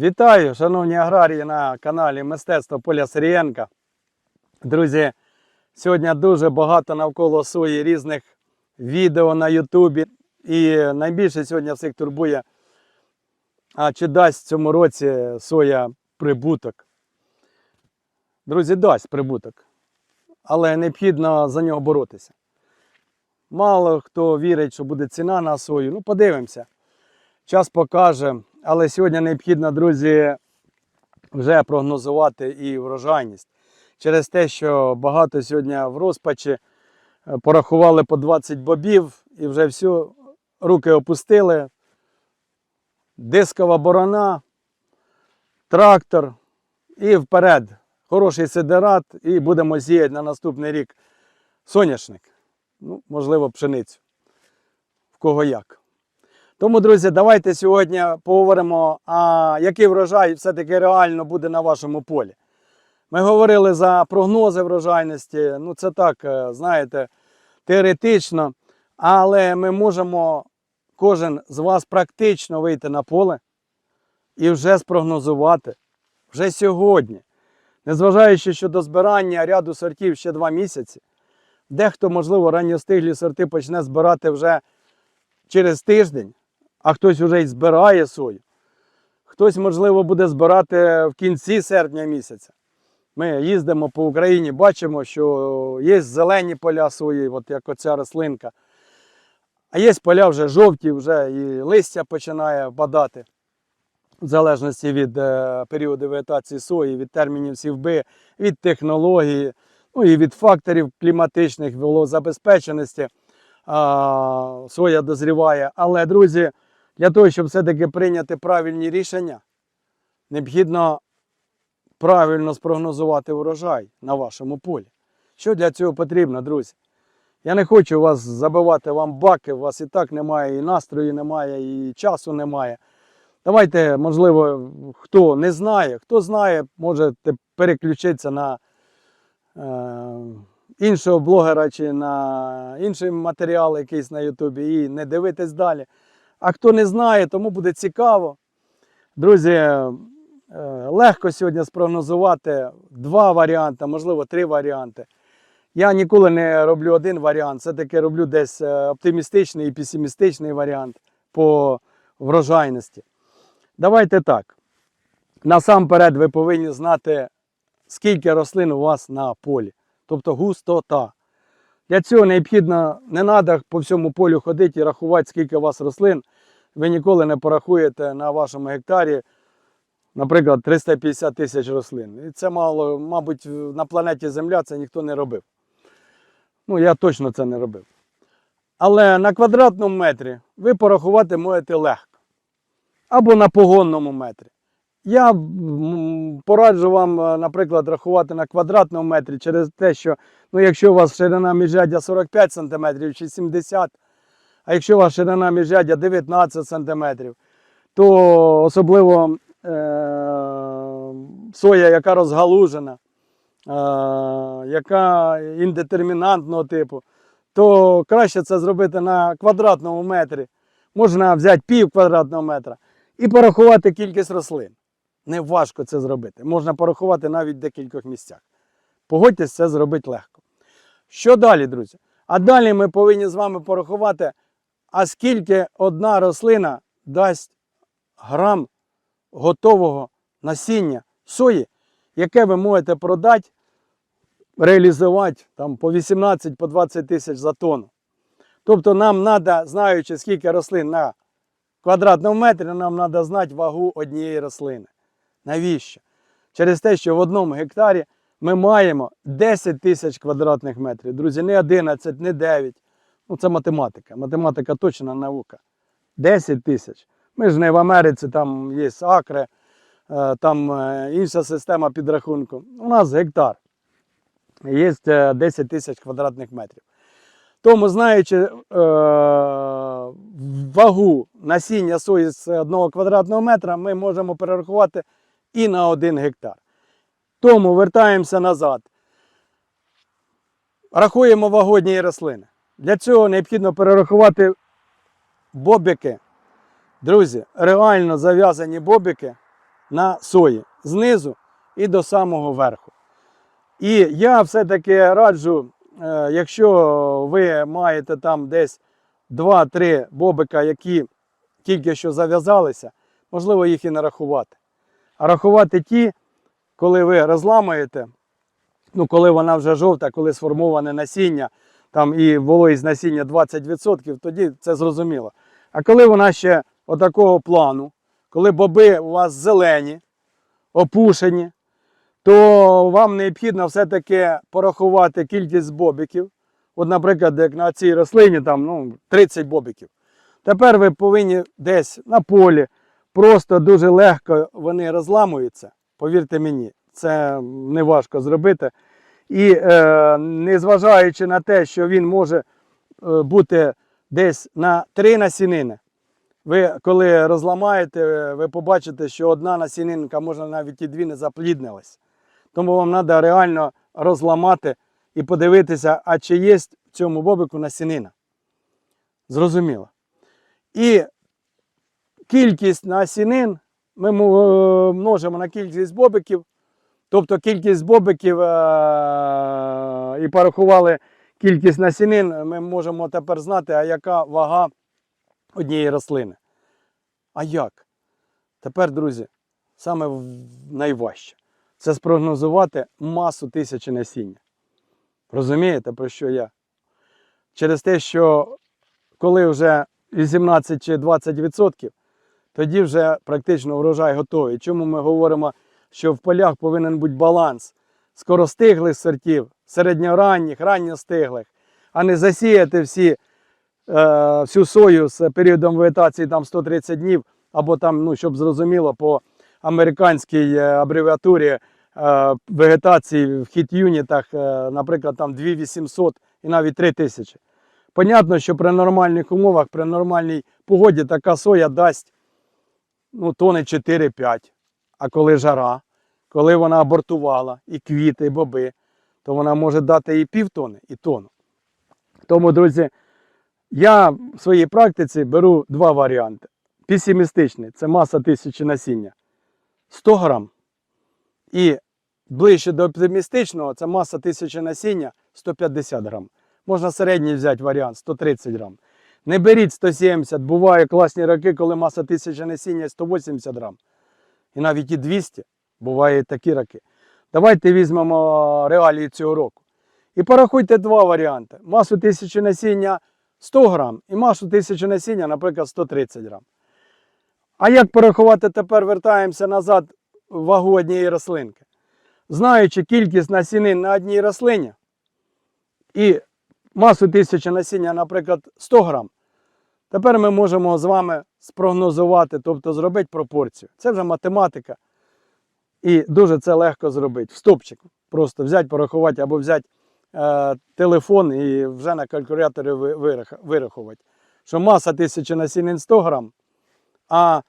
Вітаю, шановні аграрії на каналі Мистецтво Поля Сирієнка. Друзі, сьогодні дуже багато навколо сої різних відео на Ютубі. І найбільше сьогодні всіх турбує, а чи дасть в цьому році соя прибуток. Друзі, дасть прибуток, але необхідно за нього боротися. Мало хто вірить, що буде ціна на сою. Ну, подивимося. Час покаже. Але сьогодні необхідно, друзі, вже прогнозувати і врожайність. Через те, що багато сьогодні в розпачі е, порахували по 20 бобів і вже все, руки опустили. Дискова борона, трактор і вперед. Хороший сидерат, і будемо сіяти на наступний рік соняшник. Ну, можливо, пшеницю. В кого як. Тому, друзі, давайте сьогодні поговоримо, а який врожай все-таки реально буде на вашому полі. Ми говорили за прогнози врожайності. Ну, це так, е, знаєте, теоретично, але ми можемо кожен з вас практично вийти на поле і вже спрогнозувати вже сьогодні. Незважаючи що до збирання ряду сортів ще два місяці, дехто, можливо, ранньостиглі сорти почне збирати вже через тиждень, а хтось вже й збирає сою. Хтось, можливо, буде збирати в кінці серпня місяця. Ми їздимо по Україні, бачимо, що є зелені поля сої, от як оця рослинка. А є поля вже жовті, вже і листя починає падати. В залежності від е, періоду вегетації сої, від термінів сівби, від технології, ну і від факторів кліматичних, вологозабезпеченості. А, соя дозріває. Але, друзі, для того, щоб все-таки прийняти правильні рішення, необхідно правильно спрогнозувати урожай на вашому полі. Що для цього потрібно, друзі? Я не хочу вас забивати вам баки, у вас і так немає, і настрою немає, і часу немає. Давайте, можливо, хто не знає, хто знає, можете переключитися на е, іншого блогера чи на інший матеріал якийсь на Ютубі і не дивитись далі. А хто не знає, тому буде цікаво. Друзі, е, легко сьогодні спрогнозувати два варіанти, можливо, три варіанти. Я ніколи не роблю один варіант, все-таки роблю десь е, оптимістичний і песимістичний варіант по врожайності. Давайте так. Насамперед, ви повинні знати, скільки рослин у вас на полі, тобто густота. Для цього необхідно, не треба по всьому полю ходити і рахувати, скільки у вас рослин. Ви ніколи не порахуєте на вашому гектарі, наприклад, 350 тисяч рослин. І це мало, мабуть, на планеті Земля це ніхто не робив. Ну, я точно це не робив. Але на квадратному метрі ви порахувати можете легко. Або на погонному метрі. Я пораджу вам, е, наприклад, рахувати на квадратному метрі через те, що ну, якщо у вас ширина міжряддя 45 см чи 70 а якщо у вас ширина міжряддя 19 см, то особливо е- соя, яка розгалужена, е- яка індетермінантного типу, то краще це зробити на квадратному метрі. Можна взяти пів квадратного метра і порахувати кількість рослин. Не важко це зробити. Можна порахувати навіть в декількох місцях. Погодьтесь, це зробити легко. Що далі, друзі? А далі ми повинні з вами порахувати, а скільки одна рослина дасть грам готового насіння сої, яке ви можете продати, реалізувати там, по 18 по 20 тисяч за тонну. Тобто нам треба, знаючи, скільки рослин на квадратному метрі, нам треба знати вагу однієї рослини. Навіщо? Через те, що в одному гектарі ми маємо 10 тисяч квадратних метрів. Друзі, не 11, не 9. Ну, це математика. Математика точна наука. 10 тисяч. Ми ж не в Америці, там є акри, е, там е, інша система підрахунку. У нас гектар. Є е, 10 тисяч квадратних метрів. Тому, знаючи е, вагу насіння сої з одного квадратного метра, ми можемо перерахувати і на один гектар. Тому вертаємося назад. Рахуємо вагу однієї рослини. Для цього необхідно перерахувати бобіки. Друзі, реально зав'язані бобіки на сої знизу і до самого верху. І я все-таки раджу, е, якщо ви маєте там десь 2-3 бобика, які тільки що зав'язалися, можливо, їх і не рахувати. А рахувати ті, коли ви розламуєте, ну, коли вона вже жовта, коли сформоване насіння, там і вологість насіння 20%, тоді це зрозуміло. А коли вона ще отакого плану, коли боби у вас зелені, опушені, то вам необхідно все-таки порахувати кількість бобиків. От, наприклад, як на цій рослині там, ну, 30 бобиків. Тепер ви повинні десь на полі, просто дуже легко вони розламуються. Повірте мені, це не важко зробити. І е, незважаючи на те, що він може е, бути десь на три насінини, ви коли розламаєте, ви побачите, що одна насінинка, може навіть і дві не запліднилась. Тому вам треба реально розламати і подивитися, а чи є в цьому бобику насінина. Зрозуміло. І кількість насінин ми е, множимо на кількість бобиків, тобто кількість бобиків е, і порахували кількість насінин, ми можемо тепер знати, а яка вага однієї рослини. А як? Тепер, друзі, саме найважче це спрогнозувати масу тисячі насіння. Розумієте, про що я? Через те, що коли вже 18 чи 20%, тоді вже практично врожай готовий. Чому ми говоримо, що в полях повинен бути баланс скоростиглих сортів, середньоранніх, ранньостиглих, а не засіяти всі, е, всю сою з періодом вегетації там 130 днів, або там, ну, щоб зрозуміло, по американській е, абревіатурі е, вегетації в хіт-юнітах, е, наприклад, там 2800 і навіть 3000. Понятно, що при нормальних умовах, при нормальній погоді така соя дасть ну, тони 4-5. А коли жара, коли вона абортувала і квіти, і боби, то вона може дати і півтони, і тону. Тому, друзі, я в своїй практиці беру два варіанти. Песимістичний це маса тисячі насіння 100 грам. І ближче до оптимістичного це маса тисячі насіння 150 грам. Можна середній взяти варіант 130 грам. Не беріть 170, буває класні роки, коли маса тисячі насіння 180 грам. І навіть і 200, буває і такі роки. Давайте візьмемо реалії цього року. І порахуйте два варіанти. Масу тисячі насіння 100 грам і масу тисячі насіння, наприклад, 130 грам. А як порахувати тепер вертаємося назад вагу однієї рослинки? Знаючи кількість насінин на одній рослині і масу тисячі насіння, наприклад, 100 грам, тепер ми можемо з вами спрогнозувати, тобто зробити пропорцію. Це вже математика. І дуже це легко зробити. В стопчик. Просто взяти, порахувати або взяти е, телефон і вже на калькуляторі вирахувати. Що маса тисячі насінин 100 грам, а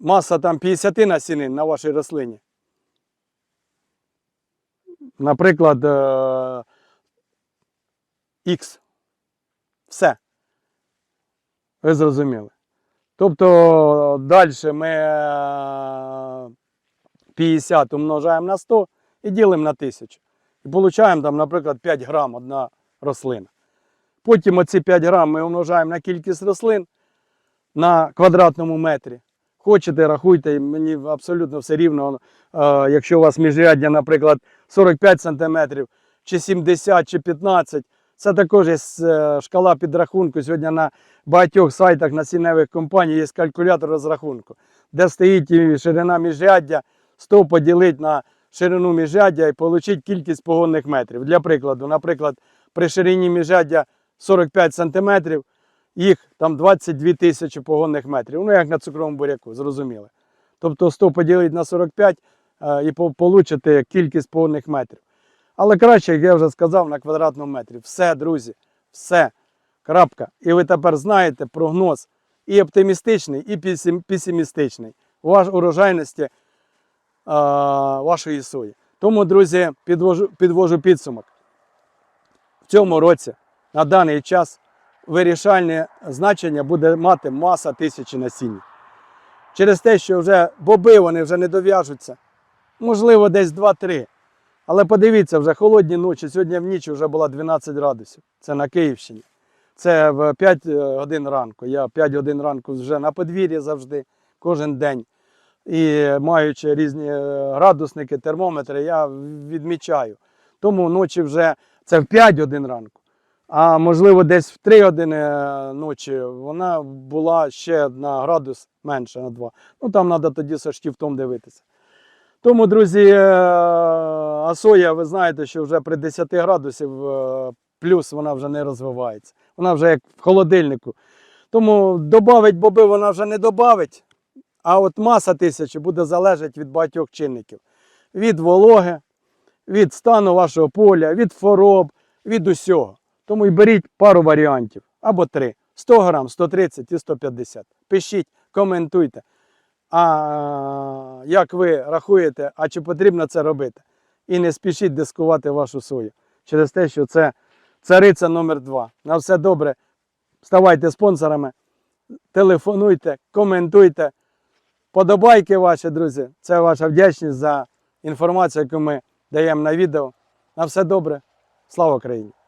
маса там 50 насінин на вашій рослині. Наприклад, е, Х. Все. Ви зрозуміли. Тобто далі ми е, 50 умножаємо на 100 і ділимо на 1000. І отримуємо там, наприклад, 5 грам одна рослина. Потім оці 5 грам ми умножаємо на кількість рослин на квадратному метрі. Хочете, рахуйте, мені абсолютно все рівно. Е, якщо у вас міжряддя, наприклад, 45 см, чи 70, чи 15 це також є е, шкала підрахунку. Сьогодні на багатьох сайтах насінневих компаній є калькулятор розрахунку, де стоїть ширина міжряддя, 100 поділити на ширину міжряддя і отримати кількість погонних метрів. Для прикладу, наприклад, при ширині міжряддя 45 см, їх там 22 тисячі погонних метрів. Ну, як на цукровому буряку, зрозуміли. Тобто 100 поділити на 45 е, і получите кількість погонних метрів. Але краще, як я вже сказав, на квадратному метрі. Все, друзі, все. Крапка. І ви тепер знаєте прогноз і оптимістичний, і песим- песимістичний ваш урожайності а, вашої сої. Тому, друзі, підвожу, підвожу підсумок. В цьому році на даний час вирішальне значення буде мати маса тисячі насіння. через те, що вже боби вони вже не дов'яжуться. Можливо, десь 2-3. Але подивіться, вже холодні ночі. Сьогодні в ніч вже було 12 градусів. Це на Київщині. Це в 5 годин ранку. Я 5 годин ранку вже на подвір'ї завжди, кожен день. І маючи різні е, градусники, термометри, я відмічаю. Тому ночі вже це в 5 годин ранку. А можливо, десь в 3 години е, ночі вона була ще на градус менше на 2. Ну там треба тоді со штифтом дивитися. Тому, друзі, е, соя, ви знаєте, що вже при 10 градусів е, плюс вона вже не розвивається. Вона вже як в холодильнику. Тому додавить боби вона вже не додавить, а от маса тисячі буде залежати від багатьох чинників. Від вологи, від стану вашого поля, від хвороб, від усього. Тому і беріть пару варіантів або три: 100 грам, 130 і 150. Пишіть, коментуйте. А як ви рахуєте, а чи потрібно це робити? І не спішіть дискувати вашу сою через те, що це цариця номер два. На все добре. Ставайте спонсорами, телефонуйте, коментуйте. Подобайки ваші, друзі. Це ваша вдячність за інформацію, яку ми даємо на відео. На все добре. Слава Україні!